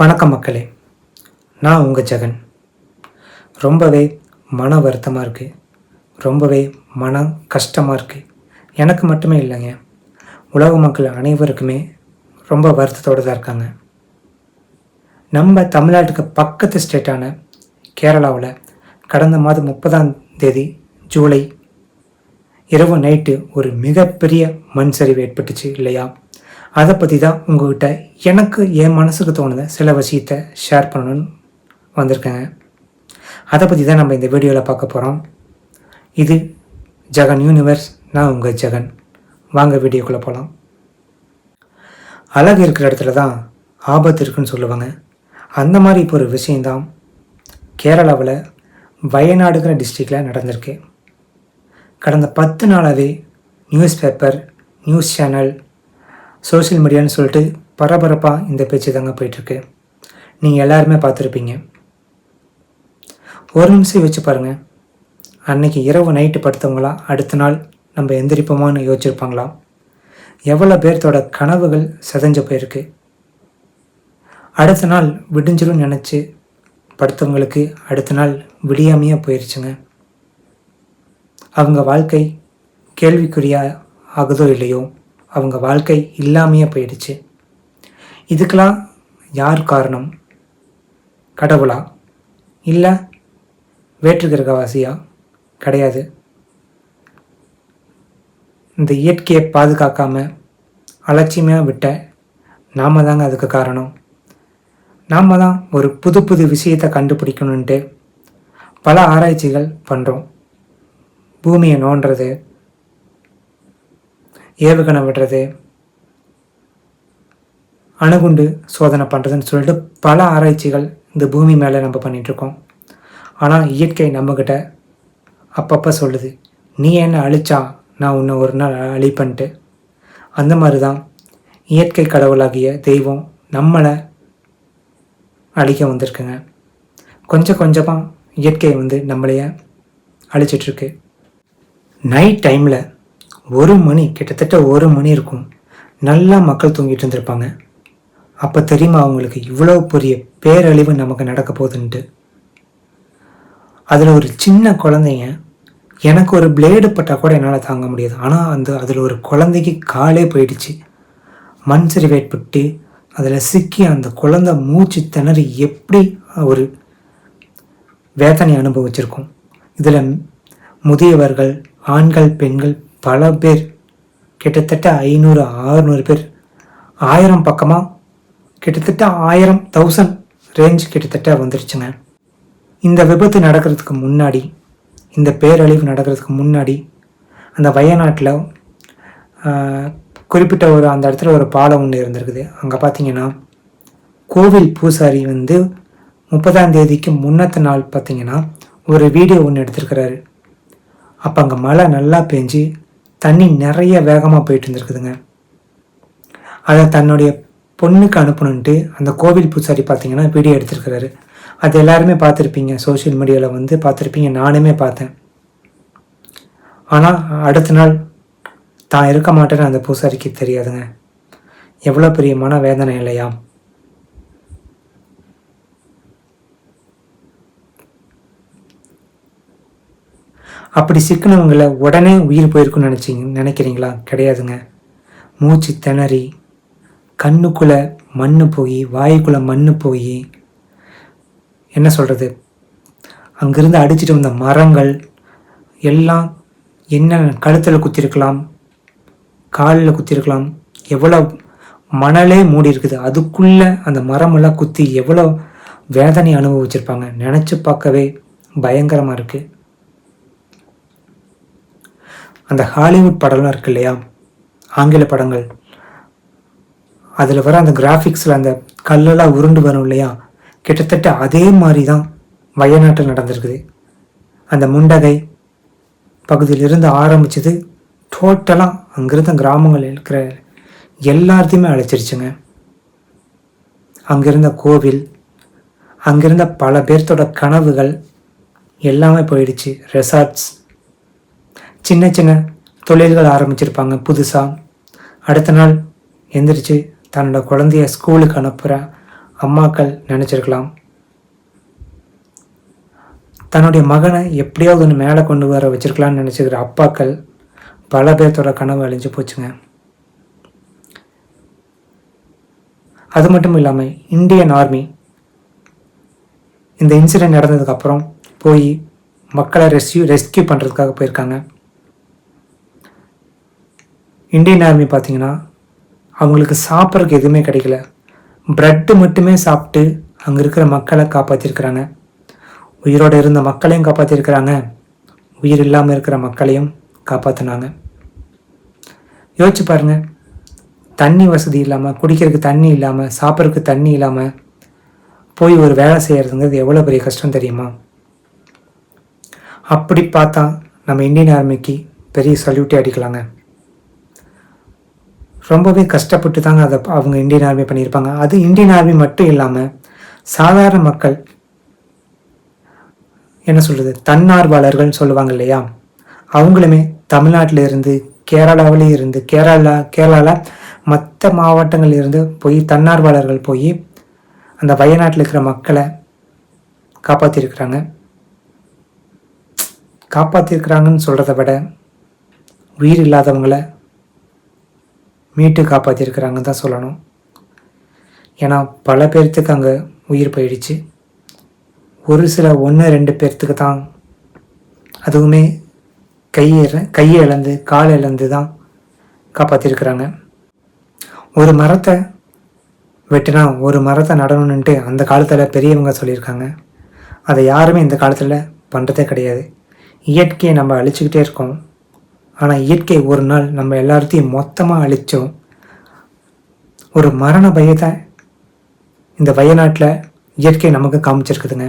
வணக்கம் மக்களே. நான் உங்கள் ஜெகன். ரொம்பவே மன வருத்தமாக இருக்குது ரொம்பவே மன கஷ்டமாக இருக்குது எனக்கு மட்டுமே இல்லைங்க. உலக மக்கள் அனைவருக்குமே ரொம்ப வருத்தத்தோடு தான் இருக்காங்க. நம்ம தமிழ்நாட்டுக்கு பக்கத்து ஸ்டேட்டான கேரளாவில் கடந்த மாதம் முப்பதாம் தேதி ஜூலை இரவு நைட்டு ஒரு மிகப்பெரிய மண் சரிவு ஏற்பட்டுச்சு இல்லையா? அதை பற்றி தான் உங்ககிட்ட எனக்கு என் மனசுக்கு தோணுத சில விஷயத்தை ஷேர் பண்ணணும்னு வந்திருக்கேங்க. அதை பற்றி தான் நம்ம இந்த வீடியோவில் பார்க்க போகிறோம் இது ஜெகன் யூனிவர்ஸ் நான் உங்கள் ஜெகன். வாங்க வீடியோக்குள்ளே போகலாம் அழகு இருக்கிற இடத்துல தான் ஆபத்து இருக்குன்னு சொல்லுவாங்க. அந்த மாதிரி இப்போ ஒரு விஷயந்தான் கேரளாவில் வயநாடுங்கிற டிஸ்ட்ரிக்டில் நடந்திருக்கு. கடந்த பத்து நாளாகவே news paper news channel social மீடியான்னு சொல்லிட்டு பரபரப்பாக இந்த பேச்சு தாங்க போயிட்டுருக்கு. நீங்கள் எல்லாருமே பார்த்துருப்பீங்க. ஒரு நிமிஷம் வச்சு பாருங்கள் அன்னைக்கு இரவு நைட்டு படுத்தவங்களா அடுத்த நாள் நம்ம எந்திரிப்போமான்னு யோசிச்சிருப்பாங்களா? எவ்வளோ பேர்த்தோட கனவுகள் செதஞ்சு போயிருக்கு. அடுத்த நாள் விடிஞ்சிரும் நினச்சி படுத்தவங்களுக்கு அடுத்த நாள் விடியாமையாக போயிடுச்சுங்க அவங்க வாழ்க்கை கேள்விக்குறியாக ஆகுதோ இல்லையோ? அவங்க வாழ்க்கை இல்லாமையே போயிடுச்சு. இதுக்கெல்லாம் யார் காரணம்? கடவுளா? இல்லை வேற்றுகிரகவாசியா கிடையாது. இந்த இயற்கையை பாதுகாக்காம அலட்சியமாக விட்ட நாம தாங்க அதுக்கு காரணம். நாம் தான் ஒரு புது புது விஷயத்தை கண்டுபிடிக்கணுன்ட்டு பல ஆராய்ச்சிகள் பண்ணுறோம் பூமியை நோண்டுறது ஏவுகணை விடுறது அணுகுண்டு சோதனை பண்ணுறதுன்னு சொல்லிட்டு பல ஆராய்ச்சிகள் இந்த பூமி மேலே நம்ம பண்ணிகிட்ருக்கோம் ஆனால் இயற்கை நம்மக்கிட்ட அப்பப்போ சொல்லுது நீ என்ன அழிச்சா நான் உன்னை ஒரு நாள் அழிப்பன்ட்டு அந்த மாதிரி தான் இயற்கை கடவுளாகிய தெய்வம் நம்மளை அழிக்க வந்திருக்குங்க. கொஞ்சம் கொஞ்சமாக இயற்கை வந்து நம்மளைய அழிச்சிட்ருக்கு. நைட் டைமில் ஒரு மணி கிட்டத்தட்ட ஒரு மணி இருக்கும். நல்லா மக்கள் தூங்கிட்டு இருந்திருப்பாங்க. அப்போ தெரியுமா அவங்களுக்கு இவ்வளோ பெரிய பேரழிவு நமக்கு நடக்க போகுதுன்ட்டு? அதில் ஒரு சின்ன குழந்தைங்க எனக்கு ஒரு பிளேடு பட்டால் கூட என்னால் தாங்க முடியாது. ஆனால் அந்த அதில் ஒரு குழந்தைக்கு காலே போயிடுச்சு. மண் சரிவு ஏற்பட்டு அதில் சிக்கி அந்த குழந்தை மூச்சு திணறி எப்படி ஒரு வேதனை அனுபவிச்சிருக்கும். இதில் முதியவர்கள் ஆண்கள் பெண்கள் பல பேர் கிட்டத்தட்ட ஐநூறு ஆறுநூறு பேர். ஆயிரம் பக்கமாக கிட்டத்தட்ட ஆயிரம் தௌசண்ட் ரேஞ்ச் கிட்டத்தட்ட வந்துருச்சுங்க. இந்த விபத்து நடக்கிறதுக்கு முன்னாடி இந்த பேரழிவு நடக்கிறதுக்கு முன்னாடி அந்த வயநாட்டில் குறிப்பிட்ட ஒரு அந்த இடத்துல ஒரு பாலம் ஒன்று இருந்திருக்குது. அங்கே பார்த்தீங்கன்னா கோவில் பூசாரி வந்து முப்பதாம் தேதிக்கு முன்னத்த நாள் பார்த்தீங்கன்னா ஒரு வீடியோ ஒன்று எடுத்திருக்கிறாரு. அப்போ அங்கே மழை நல்லா பெஞ்சு தண்ணி நிறைய வேகமாக போயிட்டு இருந்திருக்குதுங்க. அதை தன்னுடைய பொண்ணுக்கு அனுப்பணுன்ட்டு அந்த கோவில் பூசாரி பார்த்தீங்கன்னா வீடியோ எடுத்திருக்கிறாரு. அது எல்லாருமே பார்த்துருப்பீங்க. சோஷியல் மீடியாவில் வந்து பார்த்துருப்பீங்க. நானுமே பார்த்தேன். ஆனால் அடுத்த நாள் தான் இருக்க மாட்டேன்னு அந்த பூசாரிக்கு தெரியாதுங்க. எவ்வளோ பெரிய மன வேதனை இல்லையா? அப்படி சிக்கினவங்களை உடனே உயிர் போயிருக்குன்னு நினச்சிங்க நினைக்கிறீங்களா? கிடையாதுங்க. மூச்சு திணறி கண்ணுக்குள்ளே மண் போய் வாய்க்குள்ளே மண் போய் என்ன சொல்கிறது அங்கேருந்து அடிச்சிட்டு வந்த மரங்கள் எல்லாம் என்ன கழுத்தில் குத்திருக்கலாம் காலில் குத்திருக்கலாம் எவ்வளோ மணலே மூடி இருக்குது. அதுக்குள்ளே அந்த மரமெல்லாம் குத்தி எவ்வளோ வேதனை அனுபவிச்சிருப்பாங்க. நினச்சி பார்க்கவே பயங்கரமாக இருக்குது அந்த ஹாலிவுட் படம்லாம் இருக்கு இல்லையா? ஆங்கில படங்கள். அதில் வர அந்த கிராஃபிக்ஸில் அந்த கல்லெல்லாம் உருண்டு வரும் இல்லையா? கிட்டத்தட்ட அதே மாதிரி தான் வயநாட்டில் நடந்திருக்குது. அந்த முண்டகை பகுதியிலிருந்து ஆரம்பிச்சது டோட்டலாக அங்கிருந்த கிராமங்கள் இருக்கிற எல்லாத்தையுமே அழைச்சிருச்சுங்க. அங்கிருந்த கோவில் அங்கிருந்த பல பேர்த்தோட கனவுகள் எல்லாமே போயிடுச்சு. ரெசார்ட்ஸ் சின்ன சின்ன தொழில்கள் ஆரம்பிச்சிருப்பாங்க புதுசாக அடுத்த நாள் எந்திரிச்சு தன்னோட குழந்தைய ஸ்கூலுக்கு அனுப்புகிற அம்மாக்கள் நினச்சிருக்கலாம். தன்னுடைய மகனை எப்படியாவது ஒன்று மேலே கொண்டு வர வச்சிருக்கலாம்னு நினச்சிக்கிற அப்பாக்கள் பல பேர்த்தோட கனவு அழிஞ்சு போச்சுங்க. அது மட்டும் இல்லாமல் இந்தியன் ஆர்மி இந்த இன்சிடெண்ட் நடந்ததுக்கப்புறம் போய் மக்களை ரெஸ்கியூ ரெஸ்கியூ பண்ணுறதுக்காக போயிருக்காங்க. இந்தியன் ஆர்மி பார்த்தீங்கன்னா அவங்களுக்கு சாப்பிட்றதுக்கு எதுவுமே கிடைக்கல. ப்ரெட்டு மட்டுமே சாப்பிட்டு அங்கே இருக்கிற மக்களை காப்பாற்றிருக்கிறாங்க உயிரோடு இருந்த மக்களையும் காப்பாற்றிருக்கிறாங்க உயிர் இல்லாமல் இருக்கிற மக்களையும் காப்பாற்றினாங்க யோசிச்சு பாருங்கள் தண்ணி வசதி இல்லாமல் குடிக்கிறதுக்கு தண்ணி இல்லாமல் சாப்பிட்றதுக்கு தண்ணி இல்லாமல் போய் ஒரு வேலை செய்கிறதுங்கிறது எவ்வளோ பெரிய கஷ்டம் தெரியுமா? அப்படி பார்த்தா நம்ம இந்தியன் ஆர்மிக்கு பெரிய சல்யூட்டே அடிக்கலாங்க. ரொம்பவே கஷ்டப்பட்டு தாங்க அதை அவங்க இந்தியன் ஆர்மி பண்ணியிருப்பாங்க அது இந்தியன் ஆர்மி மட்டும் இல்லாமல் சாதாரண மக்கள் என்ன சொல்கிறது தன்னார்வலர்கள்னு சொல்லுவாங்க இல்லையா? அவங்களுமே தமிழ்நாட்டில் இருந்து கேரளாவிலே இருந்து கேரளா கேரளாவில் மற்ற மாவட்டங்களில் இருந்து போய் தன்னார்வலர்கள் போய் அந்த வயநாட்டில் இருக்கிற மக்களை காப்பாற்றிருக்கிறாங்க காப்பாற்றிருக்கிறாங்கன்னு சொல்கிறத விட உயிர் இல்லாதவங்களை மீட்டு காப்பாற்றிருக்கிறாங்கன்னு தான் சொல்லணும். ஏன்னா பல பேர்த்துக்கு அங்கே உயிர் போயிடுச்சு. ஒரு சில ஒன்று ரெண்டு பேர்த்துக்கு தான் அதுவுமே கையை கையை இழந்து கால் இழந்து தான் காப்பாற்றிருக்கிறாங்க ஒரு மரத்தை வெட்டினா ஒரு மரத்தை நடணும்ன்ட்டு அந்த காலத்தில் பெரியவங்க சொல்லியிருக்காங்க. அதை யாருமே இந்த காலத்தில் பண்ணுறதே கிடையாது. இயற்கையை நம்ம அழிச்சுக்கிட்டே இருக்கோம். ஆனால் இயற்கை ஒரு நாள் நம்ம எல்லாத்தையும் மொத்தமாக அழித்தோம் ஒரு மரண பயத்தை இந்த வயநாட்டில் இயற்கை நமக்கு காமிச்சிருக்குதுங்க.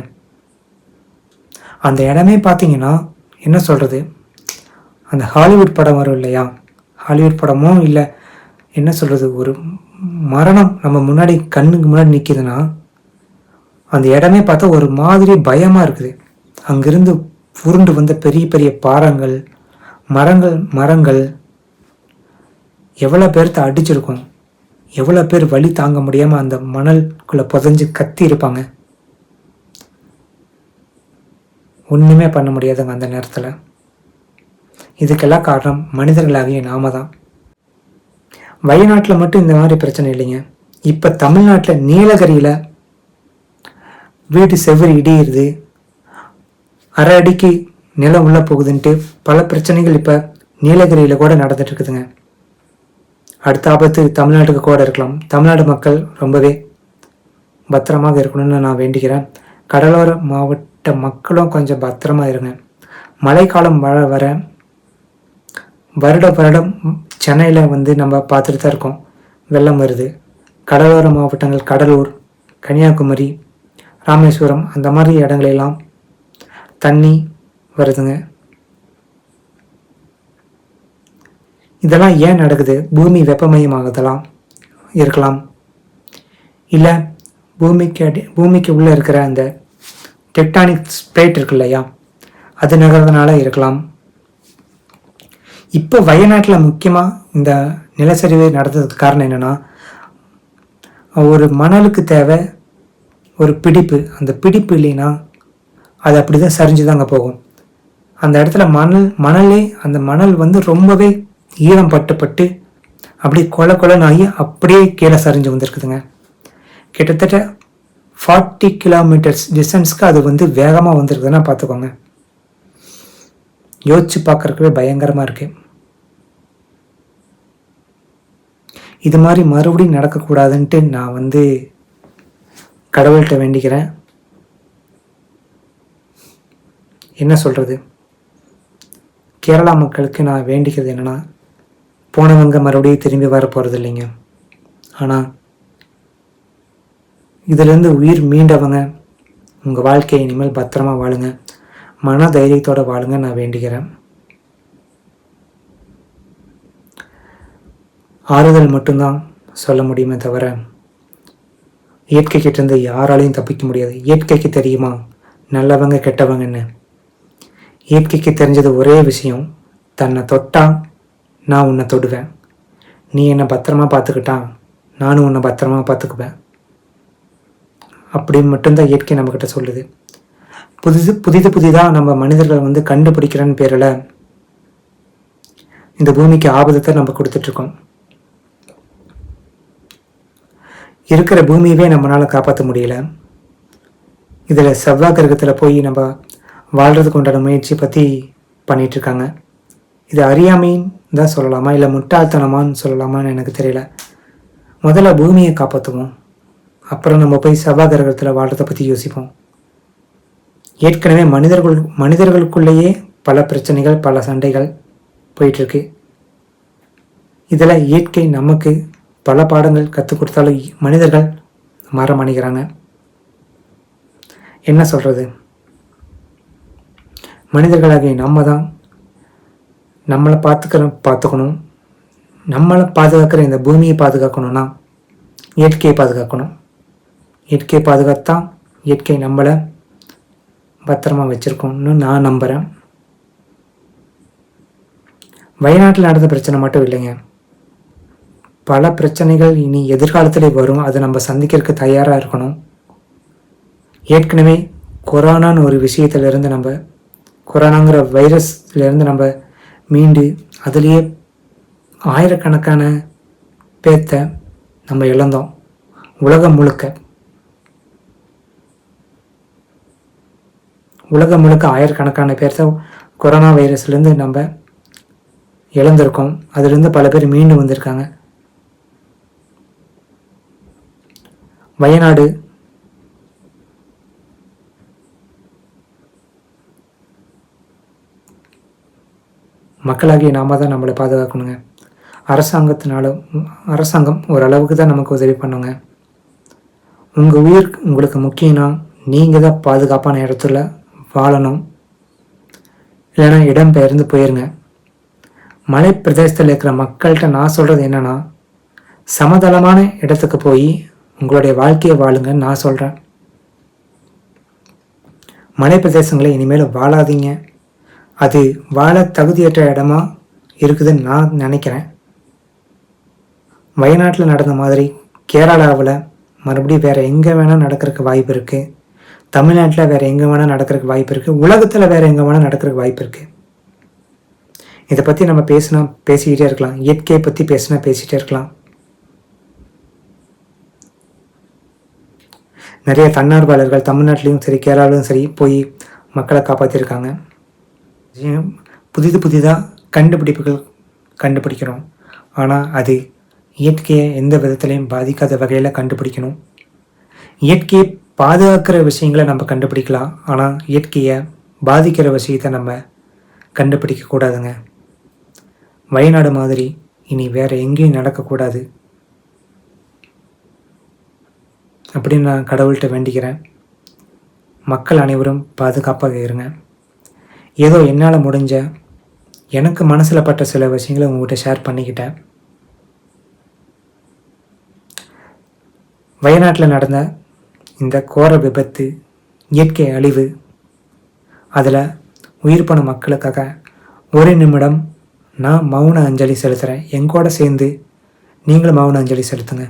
அந்த இடமே பார்த்தீங்கன்னா என்ன சொல்கிறது அந்த ஹாலிவுட் படம் வரும் இல்லையா? ஹாலிவுட் படமும் இல்லை என்ன சொல்கிறது ஒரு மரணம் நம்ம முன்னாடி கண்ணுக்கு முன்னாடி நிற்கிதுன்னா அந்த இடமே பார்த்தா ஒரு மாதிரி பயமாக இருக்குது. அங்கேருந்து உருண்டு வந்த பெரிய பெரிய பாறங்கள் மரங்கள் மரங்கள். எவ்வளோ பேர்த்த அடிச்சிருக்கும். எவ்வளோ பேர் வழி தாங்க முடியாமல் அந்த மணல்குள்ளே புதஞ்சு கத்தி இருப்பாங்க. ஒன்றுமே பண்ண முடியாதுங்க அந்த நேரத்தில். இதுக்கெல்லாம் காரணம் மனிதர்களாகிய நாம தான். வயநாட்டில் மட்டும் இந்த மாதிரி பிரச்சனை இல்லைங்க. இப்போ தமிழ்நாட்டில் நீலகிரியில் வீடு செவ்வறு இடியிறது அரை அடிக்கு நிலம் உள்ளே போகுதுன்ட்டு பல பிரச்சனைகள் இப்போ நீலகிரியில் கூட நடந்துட்டு இருக்குதுங்க. அடுத்த ஆபத்து தமிழ்நாட்டுக்கு கூட இருக்கலாம். தமிழ்நாடு மக்கள் ரொம்பவே பத்திரமாக இருக்கணும்னு நான் வேண்டிக்கிறேன். கடலோர மாவட்ட மக்களும் கொஞ்சம் பத்திரமா இருங்க. மழைக்காலம் வர வர வருட வருடம் சென்னையில் வந்து நம்ம பார்த்துட்டு தான் இருக்கோம். வெள்ளம் வருது. கடலோர மாவட்டங்கள் கடலூர் கன்னியாகுமரி ராமேஸ்வரம் அந்த மாதிரி இடங்களெல்லாம் தண்ணி வருதுங்க. இதெல்லாம் ஏன் நடக்குது? பூமி வெப்பமயமாகதெல்லாம் இருக்கலாம். இல்லை பூமிக்கு அடி பூமிக்கு உள்ளே இருக்கிற அந்த டெக்டானிக் ஸ்பிளேட் இருக்கு இல்லையா அது நகர்றதுனால இருக்கலாம். இப்போ வயநாட்டில் முக்கியமாக இந்த நிலச்சரிவு நடந்ததுக்கு காரணம் என்னென்னா ஒரு மணலுக்கு தேவை ஒரு பிடிப்பு. அந்த பிடிப்பு இல்லைன்னா அது அப்படி தான் சரிஞ்சு தாங்க போகும். அந்த இடத்துல மணல் மணலே அந்த மணல் வந்து ரொம்பவே ஈரம் பட்டுப்பட்டு அப்படியே கொல கொலைன்னு ஆகி அப்படியே கீழே சரிஞ்சு வந்திருக்குதுங்க. கிட்டத்தட்ட ஃபார்ட்டி கிலோமீட்டர்ஸ் டிஸ்டன்ஸ்க்கு அது வந்து வேகமாக வந்திருக்குதுன்னா பார்த்துக்கோங்க. யோசிச்சு பார்க்குறக்கவே பயங்கரமாக இருக்குது இது மாதிரி மறுபடியும் நடக்கக்கூடாதுன்ட்டு நான் வந்து கடவுள்கிட்ட வேண்டிக்கிறேன். என்ன சொல்கிறது கேரளா மக்களுக்கு நான் வேண்டிக்கிறது என்னென்னா போனவங்க மறுபடியும் திரும்பி வர போகிறது இல்லைங்க ஆனால் இதிலேருந்து உயிர் மீண்டவங்க உங்கள் வாழ்க்கையை இனிமேல் பத்திரமா வாழுங்க. மன தைரியத்தோடு வாழுங்க நான் வேண்டிக்கிறேன். ஆறுதல் மட்டும்தான் சொல்ல முடியுமே தவிர இயற்கை கிட்டேருந்து யாராலையும் தப்பிக்க முடியாது. இயற்கைக்கு தெரியுமா? நல்லவங்க கெட்டவங்கன்னு. இயற்கைக்கு தெரிஞ்சது ஒரே விஷயம் தன்னை தொட்டா நான் உன்னை தொடுவேன். நீ என்னை பத்திரமா பார்த்துக்கிட்டான் நானும் உன்னை பத்திரமா பார்த்துக்குவேன். அப்படின்னு மட்டும்தான் இயற்கை நம்மக்கிட்ட சொல்லுது. புதுசு புதிது புதிதாக நம்ம மனிதர்களை வந்து கண்டுபிடிக்கிறேன்னு பேரில் இந்த பூமிக்கு ஆபத்தை நம்ம கொடுத்துட்ருக்கோம். இருக்கிற பூமியவே நம்மளால் காப்பாற்ற முடியல. இதில் செவ்வாய் கிரகத்தில் போய் நம்ம வாழ்கிறதுக்கு உண்டான முயற்சி பற்றி பண்ணிகிட்ருக்காங்க இது அறியாமைன்னு தான் சொல்லலாமா? இல்லை முட்டாள்தனமான்னு சொல்லலாமான்னு எனக்கு தெரியல. முதல்ல பூமியை காப்பாற்றுவோம் அப்புறம் நம்ம போய் செவ்வாய் கிரகத்தில் வாழ்கிறத பற்றி யோசிப்போம். ஏற்கனவே மனிதர்கள் மனிதர்களுக்குள்ளேயே பல பிரச்சனைகள் பல சண்டைகள் போயிட்டுருக்கு. இதில் இயற்கை நமக்கு பல பாடங்கள் கற்றுக் கொடுத்தாலும் மனிதர்கள் மரம் அணிகிறாங்க என்ன சொல்கிறது மனிதர்களாகிய நம்ம தான் நம்மளை பார்த்துக்கிற பார்த்துக்கணும். நம்மளை பாதுகாக்கிற இந்த பூமியை பாதுகாக்கணும்னா இயற்கையை பாதுகாக்கணும். இயற்கையை பாதுகாத்தான் இயற்கை நம்மளை பத்திரமா வச்சுருக்கோம்னு நான் நம்புகிறேன் வயநாட்டில் நடந்த பிரச்சனை மட்டும் இல்லைங்க. பல பிரச்சனைகள் இனி எதிர்காலத்தில் வரும். அதை நம்ம சந்திக்கிறதுக்கு தயாராக இருக்கணும். ஏற்கனவே கொரோனான்னு ஒரு விஷயத்திலிருந்து நம்ம கொரோனாங்கிற வைரஸ்லேருந்து நம்ம மீண்டு அதுலேயே ஆயிரக்கணக்கான பேத்த நம்ம இழந்தோம் உலகம் முழுக்க. உலகம் முழுக்க ஆயிரக்கணக்கான பேர்த்த கொரோனா வைரஸ்லேருந்து நம்ம இழந்திருக்கோம். அதுலேருந்து பல பேர் மீண்டு வந்திருக்காங்க. வயநாடு மக்களாகிய நாம தான் நம்மளை பாதுகாக்கணுங்க. அரசாங்கத்தினால அரசாங்கம் ஓரளவுக்கு தான் நமக்கு உதவி பண்ணுங்க. உங்கள் உயிர் உங்களுக்கு முக்கியம்னா நீங்கள் தான் பாதுகாப்பான இடத்துல வாழணும். இல்லைன்னா இடம் பெயர்ந்து போயிருங்க. மலை பிரதேசத்தில் இருக்கிற மக்கள்கிட்ட நான் சொல்கிறது என்னென்னா சமதளமான இடத்துக்கு போய் உங்களுடைய வாழ்க்கையை வாழுங்கன்னு நான் சொல்கிறேன் மலை பிரதேசங்களை இனிமேல் வாழாதீங்க. அது வாழ தகுதியற்ற இடமா இருக்குதுன்னு நான் நினைக்கிறேன். வயநாட்டில் நடந்த மாதிரி கேரளாவில் மறுபடியும் வேறு எங்கே வேணால் நடக்கிறதுக்கு வாய்ப்பு இருக்குது தமிழ்நாட்டில் வேறு எங்கே வேணால் நடக்கிறதுக்கு வாய்ப்பு இருக்குது உலகத்தில் வேறு எங்கே வேணால் நடக்கிறதுக்கு வாய்ப்பு இருக்குது இதை பற்றி நம்ம பேசினா பேசிக்கிட்டே இருக்கலாம். இயற்கையை பற்றி பேசினா பேசிகிட்டே இருக்கலாம். நிறைய தன்னார்வலர்கள் தமிழ்நாட்டிலையும் சரி கேரளாவிலும் சரி போய் மக்களை காப்பாற்றிருக்காங்க புதிது புதிதாக கண்டுபிடிப்புகள் கண்டுபிடிக்கிறோம் ஆனால் அது இயற்கையை எந்த விதத்துலையும் பாதிக்காத வகையில் கண்டுபிடிக்கணும். இயற்கையை பாதுகாக்கிற விஷயங்களை நம்ம கண்டுபிடிக்கலாம். ஆனால் இயற்கையை பாதிக்கிற விஷயத்தை நம்ம கண்டுபிடிக்கக்கூடாதுங்க வயநாடு மாதிரி இனி வேறு எங்கேயும் நடக்கக்கூடாது அப்படின்னு நான் கடவுள்கிட்ட வேண்டிக்கிறேன். மக்கள் அனைவரும் பாதுகாப்பாக இருங்க. ஏதோ என்னால் முடிஞ்ச எனக்கு மனசில் பட்ட சில விஷயங்களை உங்கள்கிட்ட ஷேர் பண்ணிக்கிட்டேன். வயநாட்டில் நடந்த இந்த கோர விபத்து இயற்கை அழிவு அதில் உயிர் போன மக்களுக்காக ஒரு நிமிடம் நான் மௌன அஞ்சலி செலுத்துகிறேன் எங்கூட சேர்ந்து நீங்களும் மௌன அஞ்சலி செலுத்துங்க.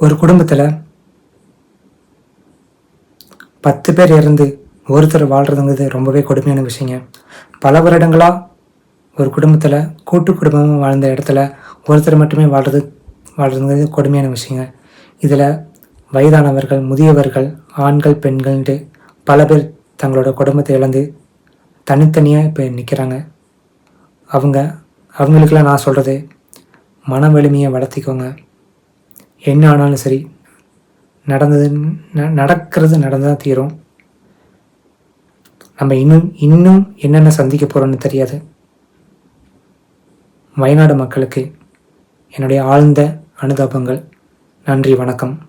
ஒரு குடும்பத்தில் பத்து பேர் இறந்து ஒருத்தர் வாழ்கிறதுங்கிறது ரொம்பவே கொடுமையான விஷயங்க. பல வருடங்களாக ஒரு குடும்பத்தில் கூட்டு குடும்பமும் வாழ்ந்த இடத்துல ஒருத்தர் மட்டுமே வாழ்கிறது வாழ்கிறதுங்கிறது கொடுமையான விஷயங்க. இதில் வயதானவர்கள் முதியவர்கள் ஆண்கள் பெண்கள்ன்ட்டு பல பேர் தங்களோட குடும்பத்தை இழந்து தனித்தனியாக இப்போ நிற்கிறாங்க அவங்க அவங்களுக்கெல்லாம் நான் சொல்கிறது மன வலிமையை வளர்த்திக்கோங்க. என்ன ஆனாலும் சரி நடந்தது ந- நடக்கிறது நடந்தால் தீரும். நம்ம இன்னும் இன்னும் என்னென்ன சந்திக்க போகிறோன்னு தெரியாது. வயநாடு மக்களுக்கு என்னுடைய ஆழ்ந்த அனுதாபங்கள். நன்றி வணக்கம்.